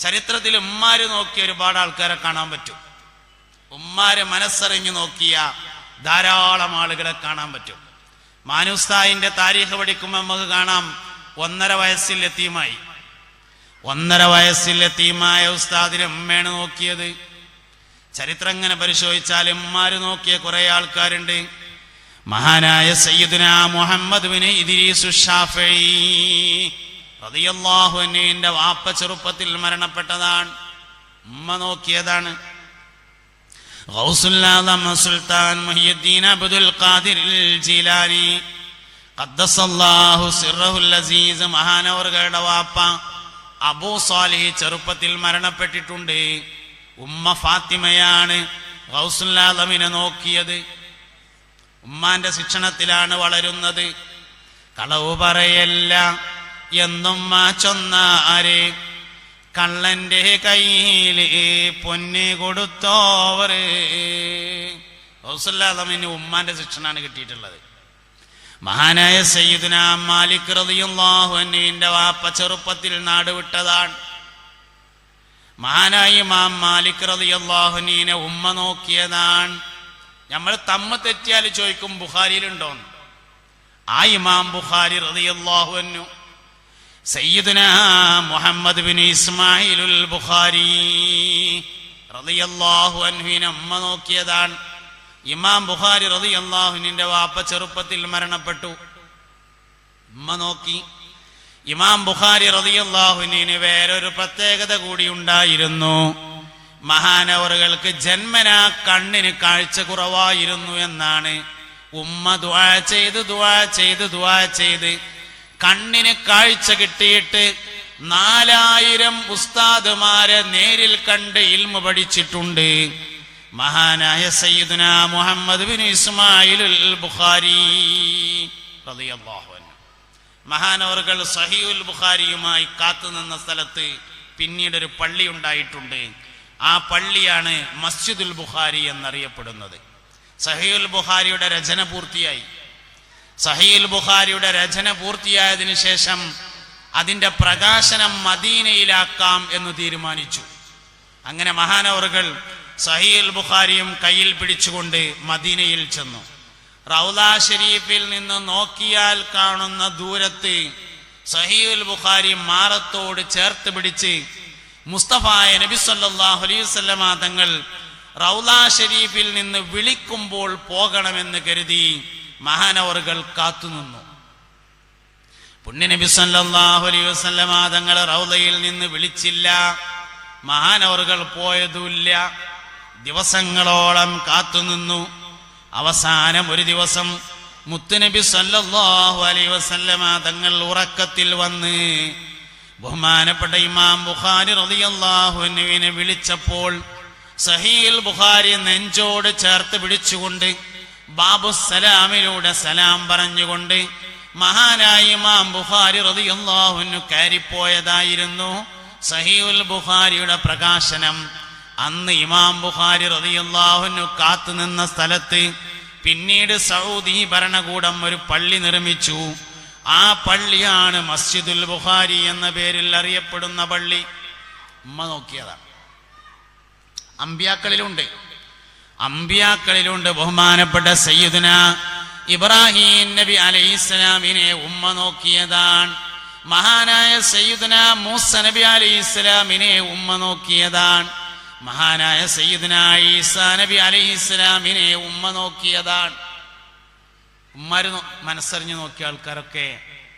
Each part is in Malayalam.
ചരിത്രത്തിൽ ഉമ്മാര് നോക്കിയ ഒരുപാട് ആൾക്കാരെ കാണാൻ പറ്റും. ഉമ്മാരെ മനസ്സറിഞ്ഞു നോക്കിയ ധാരാളം ആളുകളെ കാണാൻ പറ്റും. മാനുസ്തായിന്റെ താരീഖ് പഠിക്കുമ്പോൾ നമുക്ക് കാണാം ഒന്നര വയസ്സിൽ എത്തിയുമായി ഒന്നര വയസ്സിൽ എത്തിയുമായ ഉസ്താദിനെ ഉമ്മയാണ് നോക്കിയത്. ചരിത്രം ഇങ്ങനെ പരിശോധിച്ചാൽ ഉമ്മാര് നോക്കിയ കുറെ ആൾക്കാരുണ്ട്. മഹാനായ സയ്യിദുന മുഹമ്മദ് ബിൻ ഇദ്രീസു ഷാഫി റളിയല്ലാഹു അൻഹുവിന്റെ വാപ്പ ചെറുപ്പത്തിൽ മരണപ്പെട്ടതാണ്. ഉമ്മ നോക്കിയതാണ്. ഖദ്ദസല്ലാഹു അസീസ് മഹാനവറുകളുടെ വാപ്പ അബൂ സാലിഹ് ചെറുപ്പത്തിൽ മരണപ്പെട്ടിട്ടുണ്ട്. ഉമ്മ ഫാത്തിമയാണ് ഗൗസുല്ലാദമിനെ നോക്കിയത്. ഉമ്മാന്റെ ശിക്ഷണത്തിലാണ് വളരുന്നത്. കളവ് പറയല്ല. എന്നും മാച്ചൊന്നാരെ കള്ളന്റെ കയ്യിൽ പൊന്ന് കൊടുത്തോവര്. ഹൗസല്ലാദമിന് ഉമ്മാന്റെ ശിക്ഷണാണ് കിട്ടിയിട്ടുള്ളത്. മഹാനായ സയ്യിദുന മാലിക് അൻഹുവിന്റെ വാപ്പ ചെറുപ്പത്തിൽ നാടുവിട്ടതാണ് മഹാനായ ഇമാം മാലിക് റളിയല്ലാഹു ലാഹുനീനെ ഉമ്മ നോക്കിയതാണ്. നമ്മൾ തമ്മ തെറ്റിയാൽ ചോദിക്കും ബുഖാരിയിലുണ്ടോന്ന്? ആ ഇമാം ബുഖാരി അൻഹു സയ്യിദുന മുഹമ്മദ് ബിൻ ഇസ്മായിലുൽ ബുഖാരി റളിയല്ലാഹു അമ്മ നോക്കിയതാണ്. ഇമാം ബുഖാരി റളിയല്ലാഹുവിന്റെ വാപ്പ ചെറുപ്പത്തിൽ മരണപ്പെട്ടു. ഉമ്മ നോക്കി. ഇമാം ബുഖാരി റളിയല്ലാഹുവിന് വേറൊരു പ്രത്യേകത കൂടി ഉണ്ടായിരുന്നു. മഹാനവറുകൾക്ക് ജന്മനാ കണ്ണിന് കാഴ്ച കുറവായിരുന്നു എന്നാണ്. ഉമ്മ ദുആ ചെയ്ത് ദുആ ചെയ്ത് ദുആ ചെയ്ത്. കണ്ണിന് കാഴ്ച കിട്ടിയിട്ട് നാലായിരം ഉസ്താദുമാരെ നേരിൽ കണ്ട് ഇൽമ പഠിച്ചിട്ടുണ്ട്. മഹാനായ സയ്യിദുന മുഹമ്മദ് ബിൻ ഇസ്മായിൽ ബുഖാരി മഹാനവർകൾ സഹിയുൽ ബുഖാരിയുമായി കാത്തുനിന്ന സ്ഥലത്ത് പിന്നീട് ഒരു പള്ളി ഉണ്ടായിട്ടുണ്ട്. ആ പള്ളിയാണ് മസ്ജിദുൽ ബുഖാരി എന്നറിയപ്പെടുന്നത്. സഹിയുൽ ബുഖാരിയുടെ രചന പൂർത്തിയായി. സഹീൽ ബുഖാരിയുടെ രചന പൂർത്തിയായതിനു ശേഷം അതിന്റെ പ്രകാശനം മദീനയിലാക്കാം എന്ന് തീരുമാനിച്ചു. അങ്ങനെ മഹാനവറുകൾ സഹീൽ ബുഖാരിയും കയ്യിൽ പിടിച്ചുകൊണ്ട് മദീനയിൽ ചെന്നു. റൗല ഷെരീഫിൽ നിന്ന് നോക്കിയാൽ കാണുന്ന ദൂരത്ത് സഹീൽ ബുഖാരി മാറത്തോട് ചേർത്ത് പിടിച്ച് മുസ്തഫായ നബി സല്ലല്ലാഹു അലൈഹി വസല്ലമ തങ്ങൾ റൗല ഷെരീഫിൽ നിന്ന് വിളിക്കുമ്പോൾ പോകണമെന്ന് കരുതി മഹാനവറുകൾ കാത്തുനിന്നു. പുണ്യനബി സല്ലല്ലാഹു അലൈഹി വസല്ലമ തങ്ങളെ റൗലയിൽ നിന്ന് വിളിച്ചില്ല. മഹാനവറുകൾ പോയതുമില്ല. ദിവസങ്ങളോളം കാത്തുനിന്നു. അവസാനം ഒരു ദിവസം മുത്തുനബി സല്ലാഹു അലൈ വസല്ലമ തങ്ങൾ ഉറക്കത്തിൽ വന്ന് ബഹുമാനപ്പെട്ട ഇമാം ബുഖാരി റളിയല്ലാഹു അൻഹുവിനെ വിളിച്ചപ്പോൾ സഹീൽ ബുഖാരി നെഞ്ചോട് ചേർത്ത് പിടിച്ചുകൊണ്ട് ബാബു സലാമിലൂടെ സലാം പറഞ്ഞുകൊണ്ട് മഹാനായ ഇമാം ബുഖാരി റളിയല്ലാഹു അൻഹു കയറിപ്പോയതായിരുന്നു. സഹീഉൽ ബുഖാരിയുടെ പ്രകാശനം. അന്ന് ഇമാം ബുഖാരി അൻഹു കാത്തുനിന്ന സ്ഥലത്ത് പിന്നീട് സൗദി ഭരണകൂടം ഒരു പള്ളി നിർമ്മിച്ചു. ആ പള്ളിയാണ് മസ്ജിദുൽ ബുഖാരി എന്ന പേരിൽ അറിയപ്പെടുന്ന പള്ളി. ഉമ്മ നോക്കിയതാണ് അമ്പ്യാക്കളിലുണ്ട്. അമ്പ്യാക്കളിലുണ്ട് ബഹുമാനപ്പെട്ട സയ്യിദുന ഇബ്രാഹിം നബി അലൈഹിസ്സലാമിനെ ഉമ്മ നോക്കിയതാണ്. മഹാനായ സയ്യിദുന മൂസ നബി അലൈഹിസ്സലാമിനെ ഉമ്മ നോക്കിയതാണ്. മഹാനായ സയ്യിദുന ഈസ നബി അലൈഹിസ്സലാമിനെ ഉമ്മ നോക്കിയതാണ്. ഉമ്മാര് മനസ്സറിഞ്ഞു നോക്കിയ ആൾക്കാരൊക്കെ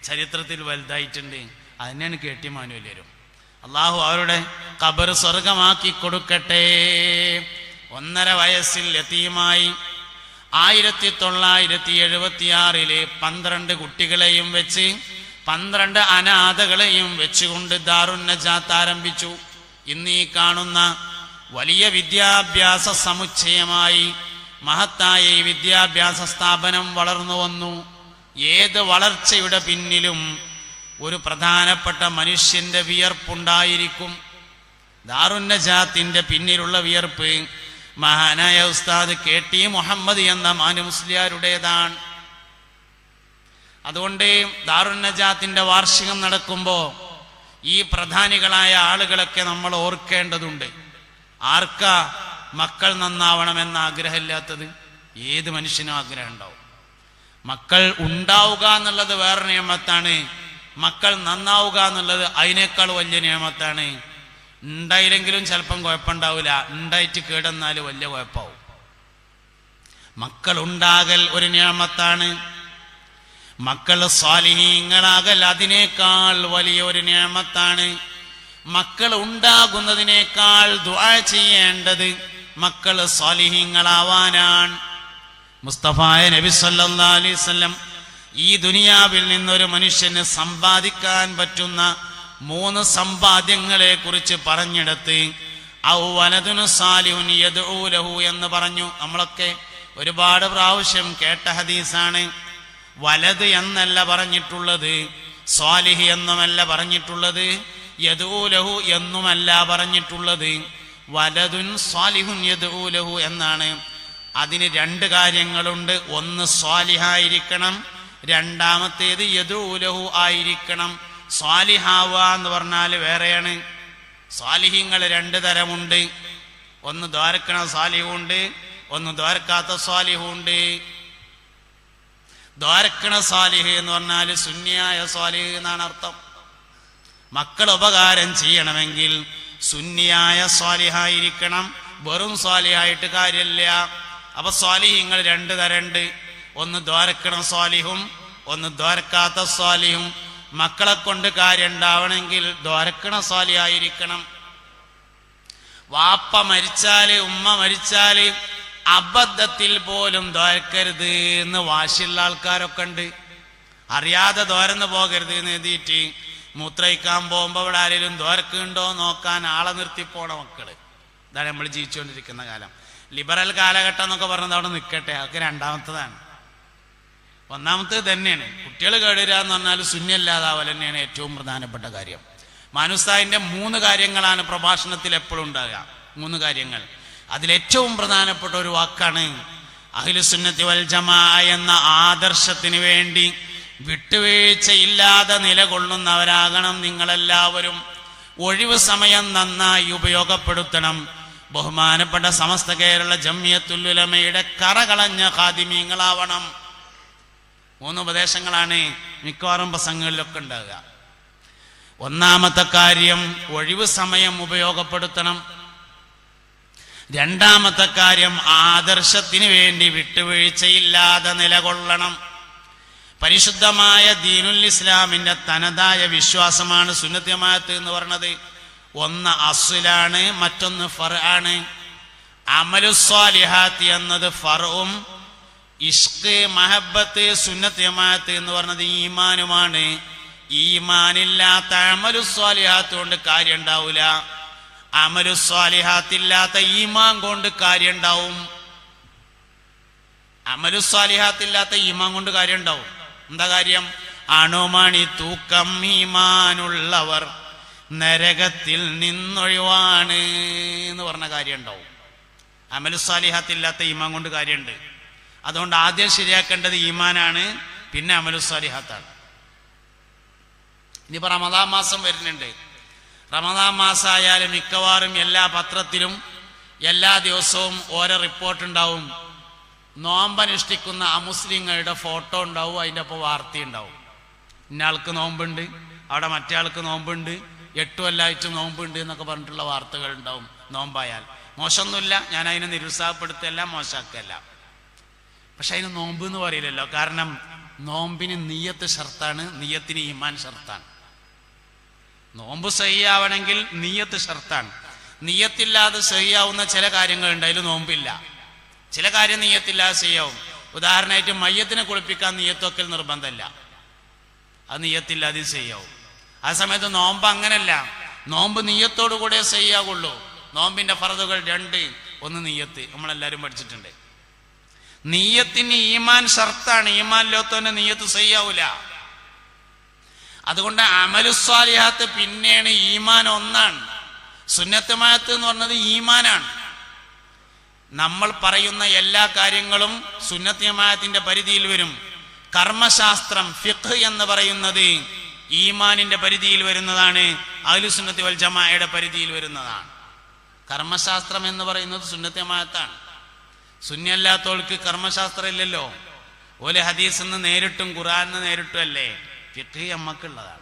ചരിത്രത്തിൽ വലുതായിട്ടുണ്ട്. അതിനാണ് കേട്ടി മാനുവല്യരും അള്ളാഹു അവരുടെ കബർ സ്വർഗമാക്കി കൊടുക്കട്ടെ. ഒന്നര വയസ്സിൽ എത്തിയുമായി. ആയിരത്തി തൊള്ളായിരത്തി എഴുപത്തിയാറിൽ പന്ത്രണ്ട് കുട്ടികളെയും വെച്ച് പന്ത്രണ്ട് അനാഥകളെയും വെച്ചുകൊണ്ട് ദാറുന്നജാത്ത് ആരംഭിച്ചു. ഇന്ന് ഈ കാണുന്ന വലിയ വിദ്യാഭ്യാസ സമുച്ചയമായി മഹത്തായ ഈ വിദ്യാഭ്യാസ സ്ഥാപനം വളർന്നു വന്നു. ഏത് വളർച്ചയുടെ പിന്നിലും ഒരു പ്രധാനപ്പെട്ട മനുഷ്യന്റെ വിയർപ്പുണ്ടായിരിക്കും. ദാറുന്നജാത്തിന്റെ പിന്നിലുള്ള വിയർപ്പ് മഹാനായ ഉസ്താദ് കെ ടി മുഹമ്മദ് എന്ന മാനു മുസ്ലിയാരുടേതാണ്. അതുകൊണ്ട് ദാറുന്നജാത്തിന്റെ വാർഷികം നടക്കുമ്പോൾ ഈ പ്രധാനികളായ ആളുകളൊക്കെ നമ്മൾ ഓർക്കേണ്ടതുണ്ട്. ആർക്കാ മക്കൾ നന്നാവണമെന്ന ആഗ്രഹമില്ലാത്തത്? ഏത് മനുഷ്യനും ആഗ്രഹം ഉണ്ടാവും. മക്കൾ ഉണ്ടാവുക എന്നുള്ളത് വേറെ നിയമത്താണ്. മക്കൾ നന്നാവുക എന്നുള്ളത് അതിനേക്കാൾ വലിയ നിയമത്താണ്. ഉണ്ടായില്ലെങ്കിലും ചിലപ്പം കുഴപ്പമുണ്ടാവില്ല ഉണ്ടായിട്ട് കേടെന്നാൽ വലിയ കുഴപ്പമാവും. മക്കൾ ഉണ്ടാകൽ ഒരു നിയമത്താണ്. മക്കൾ സ്വാലിഹീങ്ങളാകൽ അതിനേക്കാൾ വലിയ ഒരു നിയമത്താണ്. മക്കൾ ഉണ്ടാകുന്നതിനേക്കാൾ ദുആ ചെയ്യേണ്ടത് മക്കൾ സ്വാലിഹീങ്ങളാവാനാണ്. മുസ്തഫായ നബി സല്ലാ അലൈഹി വസല്ലം ഈ ദുനിയാവിൽ നിന്നൊരു മനുഷ്യന് സമ്പാദിക്കാൻ പറ്റുന്ന മൂന്ന് സമ്പാദ്യങ്ങളെ കുറിച്ച് പറഞ്ഞെടുത്ത് ഔ വലതുനു സാലിഹുൻ യദ്ഉ ലഹു എന്ന് പറഞ്ഞു. നമ്മളൊക്കെ ഒരുപാട് പ്രാവശ്യം കേട്ട ഹദീസാണ്. വലത് എന്നല്ല പറഞ്ഞിട്ടുള്ളത് സ്വാലിഹ് എന്നുമല്ല പറഞ്ഞിട്ടുള്ളത് യദൂലഹു ലഹു എന്നുമല്ല പറഞ്ഞിട്ടുള്ളത്. വലതുൻ സ്വാലിഹുൻ യദൂലഹു ലഹു എന്നാണ്. അതിന് രണ്ട് കാര്യങ്ങളുണ്ട്. ഒന്ന് സ്വാലിഹായിരിക്കണം രണ്ടാമത്തേത് യദൂലഹു ആയിരിക്കണം. സ്വാലിഹാവ എന്ന് പറഞ്ഞാൽ വേറെയാണ്. സ്വാലിഹ്യങ്ങൾ രണ്ട് തരമുണ്ട്. ഒന്ന് ദ്വാരക്കണ സ്വാലിഹുണ്ട് ഒന്ന് ദ്വാരക്കാത്ത സ്വാലിഹുണ്ട് ദ്വാരക്കണ സ്വാലിഹ് എന്ന് പറഞ്ഞാൽ സുന്യായ സ്വാലിഹ് എന്നാണ് അർത്ഥം. മക്കൾ ഉപകാരം ചെയ്യണമെങ്കിൽ സുന്നിയായ സ്വാലിഹായിരിക്കണം വെറും സ്വാലിഹായിട്ട് കാര്യമില്ല. അപ്പൊ സ്വാലിഹ്യങ്ങൾ രണ്ട് തരണ്ട് ഒന്ന് ദ്വാരക്കണ സ്വാലിഹും ഒന്ന് ദ്വാരക്കാത്ത സ്വാലിഹും മക്കളെ കൊണ്ട് കാര്യം ഉണ്ടാവണമെങ്കിൽ ദ്വാരക്കണ സ്വാലിയായിരിക്കണം. വാപ്പ മരിച്ചാൽ ഉമ്മ മരിച്ചാൽ അബദ്ധത്തിൽ പോലും ദ്വാരക്കരുത് എന്ന് വാശിയുള്ള ആൾക്കാരൊക്കെ ഉണ്ട് അറിയാതെ ദ്വാരന്ന് പോകരുത് എന്ന് എഴുതിയിട്ട് മൂത്രയിക്കാൻ പോകുമ്പോൾ ഇവിടെ ആരെങ്കിലും ദ്വാരക്കുണ്ടോ നോക്കാൻ ആളെ നിർത്തി പോണ മക്കൾ. ഇതാണ് നമ്മൾ ജീവിച്ചുകൊണ്ടിരിക്കുന്ന കാലം. ലിബറൽ കാലഘട്ടം എന്നൊക്കെ പറഞ്ഞത് അവിടെ നിൽക്കട്ടെ അതൊക്കെ രണ്ടാമത്തതാണ്. ഒന്നാമത്തേത് തന്നെയാണ്. കുട്ടികൾ കേടുക എന്ന് പറഞ്ഞാൽ ശൂന്യല്ലാതാവൽ തന്നെയാണ് ഏറ്റവും പ്രധാനപ്പെട്ട കാര്യം. മാനുസാഹിന്റെ മൂന്ന് കാര്യങ്ങളാണ് പ്രഭാഷണത്തിൽ എപ്പോഴും ഉണ്ടാകുക. മൂന്ന് കാര്യങ്ങൾ. അതിലേറ്റവും പ്രധാനപ്പെട്ട ഒരു വാക്കാണ് അഖിലുസുന്നത്തി വൽ ജമാ എന്ന ആദർശത്തിന് വേണ്ടി വിട്ടുവീഴ്ചയില്ലാതെ നിലകൊള്ളുന്നവരാകണം നിങ്ങളെല്ലാവരും. ഒഴിവ് സമയം നന്നായി ഉപയോഗപ്പെടുത്തണം. ബഹുമാനപ്പെട്ട സമസ്ത കേരള ജമ്മിയത്തുല്ലുലമയുടെ കറകളഞ്ഞ ഖാദിമീങ്ങളാവണം. മൂന്ന് ഉപദേശങ്ങളാണ് മിക്കവാറും പ്രസംഗങ്ങളിലൊക്കെ ഉണ്ടാകുക ഒന്നാമത്തെ കാര്യം ഒഴിവ് സമയം ഉപയോഗപ്പെടുത്തണം. രണ്ടാമത്തെ കാര്യം ആദർശത്തിന് വേണ്ടി വിട്ടുവീഴ്ചയില്ലാതെ നിലകൊള്ളണം. പരിശുദ്ധമായ ദീനുൽ ഇസ്ലാമിന്റെ തനതായ വിശ്വാസമാണ് സുന്നത്യമായത് എന്ന് പറയുന്നത് ഒന്ന് അസുലാണ് മറ്റൊന്ന് ഫർ ആണ് അമലുസ്വാലിഹാത്തി എന്നത് ഫറും ഇഷ്ക് മഹബത്ത് സുന്നത്യമാത്ത് എന്ന് പറഞ്ഞത് ഈമാനുമാണ്. ഈമാനില്ലാത്ത അമലുസ്വാലിഹാത്ത് കൊണ്ട് കാര്യം ഉണ്ടാവൂല. അമലുസ്വാലിഹാത്തില്ലാത്ത ഈമാൻ കൊണ്ട് കാര്യം ഉണ്ടാവും. അമലുസ്വാലിഹാത്തില്ലാത്ത ഈമാൻ കൊണ്ട് കാര്യം ഉണ്ടാവും. എന്താ കാര്യം? അണുമണി തൂക്കം ഈമാനുള്ളവർ നരകത്തിൽ നിന്നൊഴിവാണ് എന്ന് പറഞ്ഞ കാര്യം ഉണ്ടാവും. അമലുസ്വാലിഹാത്തില്ലാത്ത ഈമാൻ കൊണ്ട് കാര്യമുണ്ട്. അതുകൊണ്ട് ആദ്യം ശരിയാക്കേണ്ടത് ഈമാനാണ് പിന്നെ അമലുസ്വാലിഹാത്താണ് ഇനിയിപ്പോ റമദാ മാസം വരുന്നുണ്ട്. റമദാ മാസമായാലും മിക്കവാറും എല്ലാ പത്രത്തിലും എല്ലാ ദിവസവും ഓരോ റിപ്പോർട്ട് ഉണ്ടാവും നോമ്പനുഷ്ഠിക്കുന്ന അമുസ്ലിങ്ങളുടെ ഫോട്ടോ ഉണ്ടാവും അതിന്റെ ഒപ്പം വാർത്ത ഉണ്ടാവും. ഇന്നയാൾക്ക് നോമ്പുണ്ട് അവിടെ മറ്റേ ആൾക്ക് നോമ്പുണ്ട് എട്ടു കൊല്ലായിട്ട് നോമ്പുണ്ട് എന്നൊക്കെ പറഞ്ഞിട്ടുള്ള വാർത്തകൾ ഉണ്ടാവും നോമ്പായാൽ. മോശമൊന്നുമില്ല ഞാൻ അതിനെ നിരുത്സാഹപ്പെടുത്തല്ല മോശമാക്കല്ല പക്ഷെ അതിന് നോമ്പ് എന്ന് പറയില്ലല്ലോ. കാരണം നോമ്പിന് നീയത്ത് ഷർത്താണ് നീയത്തിന് ഈമാൻ ഷർത്താണ്. നോമ്പ് സഹിയാവണമെങ്കിൽ നീയത്ത് ഷർത്താണ്. നീയത്തില്ലാതെ സഹിയാവുന്ന ചില കാര്യങ്ങളുണ്ട് അതിൽ നോമ്പില്ല. ചില കാര്യം നീയത്തില്ലാതെ സഹിയാവും. ഉദാഹരണമായിട്ട് മയ്യത്തിനെ കുളിപ്പിക്കാൻ നീയത്തൊക്കൽ നിർബന്ധമല്ല. അത് നീയത്തില്ലാതെ സഹിയാവും. ആ സമയത്ത് നോമ്പ് അങ്ങനല്ല. നോമ്പ് നീയത്തോടു കൂടെ സഹിയാവുള്ളൂ. നോമ്പിന്റെ ഫറതുകൾ രണ്ട് ഒന്ന് നീയത്ത്. നമ്മളെല്ലാവരും പഠിച്ചിട്ടുണ്ട്. നീയത്തിന് ഈമാൻ ഷർത്താണ്. ഈമാൻ ലോത്തോന്റെ നീയത്ത് ചെയ്യാവൂല അതുകൊണ്ട് അമലുസ്വാലിഹാത്ത് പിന്നെയാണ് ഈമാൻ ഒന്നാണ്. സുന്നത്തുമായത്ത് എന്ന് പറഞ്ഞത് ഈമാനാണ്. നമ്മൾ പറയുന്ന എല്ലാ കാര്യങ്ങളും സുന്നത്തമായത്തിന്റെ പരിധിയിൽ വരും. കർമ്മശാസ്ത്രം ഫിഖ് എന്ന് പറയുന്നത് ഈമാനിന്റെ പരിധിയിൽ വരുന്നതാണ്. അഹ്ലുസുന്നത്തി വൽ ജമായയുടെ പരിധിയിൽ വരുന്നതാണ്. കർമ്മശാസ്ത്രം എന്ന് പറയുന്നത് സുന്നത്യമായത്താണ് സുന്യല്ലാത്തവൾക്ക് കർമ്മശാസ്ത്രം ഇല്ലല്ലോ. ഓലെ ഹദീസ് നേരിട്ടും ഖുറാനിന്ന് നേരിട്ടും അല്ലേ ഫിഖ് അമ്മക്കുള്ളതാണ്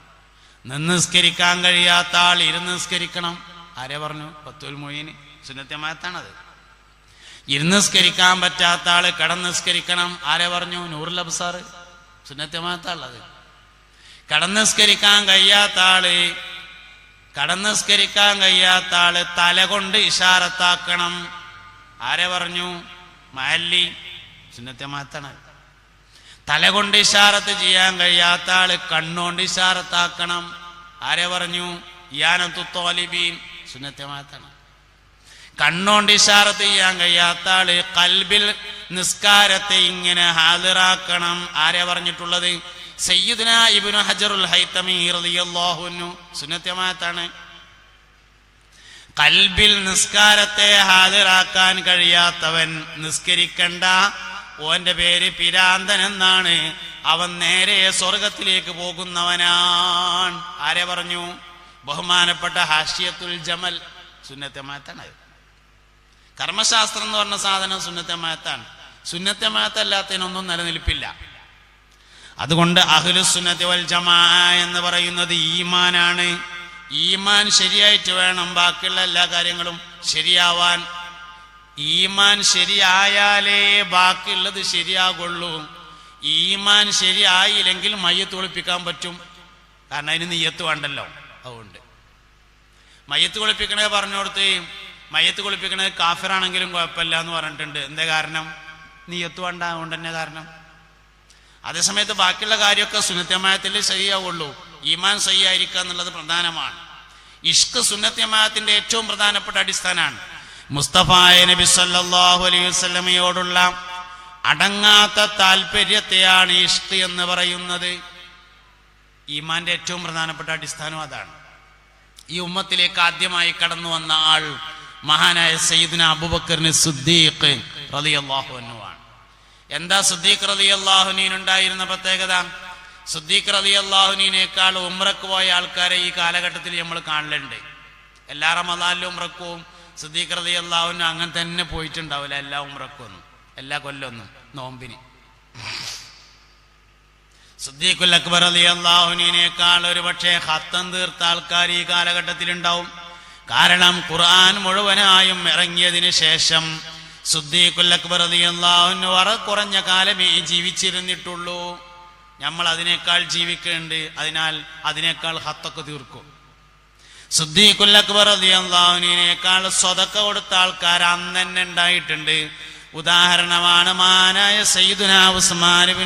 നിസ്കരിക്കാൻ കഴിയാത്ത ആൾ ഇരുന്ന് നിസ്കരിക്കണം ആരെ പറഞ്ഞു? പത്തുൽ മൊയ്യന് സുന്നത്യമായത്താണത് ഇരുന്ന് നിസ്കരിക്കാൻ പറ്റാത്ത ആൾ കടന്ന് നിസ്കരിക്കണം ആരെ പറഞ്ഞു? നൂറുൽ അബ്സാർ. സുന്നത്യമായത്താളത് കടന്ന് നിസ്കരിക്കാൻ കഴിയാത്ത ആൾ കടന്ന് നിസ്കരിക്കാൻ കഴിയാത്ത ആൾ തല കൊണ്ട് ഇഷാരത്താക്കണം ആരെ പറഞ്ഞു? മഹല്ലി മാത്തണ തല കൊണ്ട് ഇഷാറത്ത് ചെയ്യാൻ കഴിയാത്ത ആൾ കണ്ണുകൊണ്ട് ഇഷാറത്താക്കണം. ആരെ പറഞ്ഞു? യാനത്തു തോലിബീൻ സുന്നത്യമാത്താണ് കണ്ണുകൊണ്ട് ഇഷാറത്ത് ചെയ്യാൻ കഴിയാത്ത ആൾ കൽബിൽ നിസ്കാരത്തെ ഇങ്ങനെ ഹാജരാക്കണം. ആരെ പറഞ്ഞിട്ടുള്ളത്? സയ്യിദ്ന ഇബ്നു ഹജറുൽ ഹൈത്തമി റളിയല്ലാഹു അൻഹു. സുന്നത്യമാത്താണ് കൽബിൽ നിസ്കാരത്തെ ഹാജരാക്കാൻ കഴിയാത്തവൻ നിസ്കരിക്കണ്ട. ഓന്റെ പേര് പിരാന്തൻ എന്നാണ്. അവൻ നേരെ സ്വർഗത്തിലേക്ക് പോകുന്നവനാണ്. ആരെ പറഞ്ഞു? ബഹുമാനപ്പെട്ട ഹാഷിയത്തുൽ ജമൽ സുന്നത്തെ മാത്താണ് കർമ്മശാസ്ത്രം എന്ന് പറഞ്ഞ സാധനം സുന്നത്തെ മാത്താണ് സുന്നത്തെ മാത്തല്ലാത്തതിനൊന്നും നിലനിൽപ്പില്ല. അതുകൊണ്ട് അഹ്ലുസുന്നത്തി വൽ ജമാ എന്ന് പറയുന്നത് ഈമാനാണ്. ഈമാൻ ശരിയായിട്ട് വേണം. ബാക്കിയുള്ള എല്ലാ കാര്യങ്ങളും ശരിയാവാൻ. ഈമാൻ ശരിയായാലേ ബാക്കിയുള്ളത് ശരിയാകുള്ളൂ. ഈമാൻ ശരിയായില്ലെങ്കിൽ മയ്യത്ത് ഒളിപ്പിക്കാൻ പറ്റും. കാരണം അതിന് നെയ്യത്ത് വേണ്ടല്ലോ. അതുകൊണ്ട്. മയ്യത്ത് കുളിപ്പിക്കണേ പറഞ്ഞു കൊടുത്ത് മയ്യത്ത് കുളിപ്പിക്കണത് കാഫിറാണെങ്കിലും കുഴപ്പമില്ല എന്ന് പറഞ്ഞിട്ടുണ്ട്. എന്താ കാരണം? നീയത്ത് വേണ്ട. അതുകൊണ്ട് തന്നെ കാരണം. അതേസമയത്ത് ബാക്കിയുള്ള കാര്യമൊക്കെ സുനിത്യമായത്തിൽ ശരിയാവുള്ളൂ. ഈമാൻ സഹിയായിരിക്കുക എന്നുള്ളത് പ്രധാനമാണ്. ഇഷ്ക് സുന്നത്യമായത്തിന്റെ ഏറ്റവും പ്രധാനപ്പെട്ട അടിസ്ഥാനമാണ് മുസ്തഫായ നബി സല്ലാഹു അലൈഹി വസ്ലമയോടുള്ള അടങ്ങാത്ത താല്പര്യത്തെയാണ് ഇഷ്ക് എന്ന് പറയുന്നത്. ഈമാന്റെ ഏറ്റവും പ്രധാനപ്പെട്ട അടിസ്ഥാനം അതാണ്. ഈ ഉമ്മത്തിലേക്ക് ആദ്യമായി കടന്നു വന്ന ആൾ മഹാനായ സയ്യിദിന അബുബക്കറിന് സുദ്ദീഖ് റളിയല്ലാഹു അൻഹു ആണ്. എന്താ സുദ്ദീഖ് റലിയല്ലാഹുനീനുണ്ടായിരുന്ന പ്രത്യേകത? സുദ്ദീഖ് അള്ളാഹുനീനേക്കാൾ ഉമ്രക്ക് പോയ ആൾക്കാരെ ഈ കാലഘട്ടത്തിൽ നമ്മൾ കാണലുണ്ട്. എല്ലാ റമദാനിലും ഉംറക്കും അലി അള്ളാഹുനും അങ്ങനെ തന്നെ പോയിട്ടുണ്ടാവില്ല എല്ലാ ഉമ്രക്കൊന്നും എല്ലാ കൊല്ലൊന്നും നോമ്പിന്. സിദ്ദീഖുൽ അക്ബർ അലി അള്ളാഹുനീനേക്കാൾ ഒരു പക്ഷേ ഹത്തം തീർത്ത ആൾക്കാർ ഈ കാലഘട്ടത്തിൽ ഉണ്ടാവും കാരണം ഖുർആൻ മുഴുവനായും ഇറങ്ങിയതിന് ശേഷം സുദ്ദീഖുൽ അക്ബർ അലി അള്ളാഹുന് വറ കുറഞ്ഞ കാലമേ ജീവിച്ചിരുന്നിട്ടുള്ളൂ. നമ്മൾ അതിനേക്കാൾ ജീവിക്കേണ്ട അതിനാൽ അതിനേക്കാൾ ഹത്തൊക്കെ തീർക്കും. സുദ്ദീഖുൽ അക്ബർ സ്വതക്ക കൊടുത്ത ആൾക്കാർ അന്ന് തന്നെ ഉണ്ടായിട്ടുണ്ട്. ഉദാഹരണമാണ് മാനായ സയ്യിദുന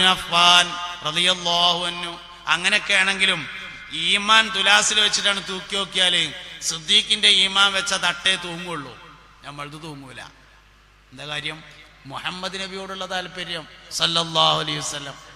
അഫ്ഫാൻ അൻഹു. അങ്ങനെയൊക്കെ ആണെങ്കിലും ഈമാൻ തുലാസിൽ വെച്ചിട്ടാണ് തൂക്കി നോക്കിയാൽ സുദ്ദീഖിന്റെ ഈമാൻ വെച്ച തട്ടേ തൂങ്ങുള്ളൂ. നമ്മളത് തൂങ്ങൂല. എന്താ കാര്യം? മുഹമ്മദ് നബിയോടുള്ള താല്പര്യം സല്ലല്ലാഹു അലൈഹി വസല്ലം.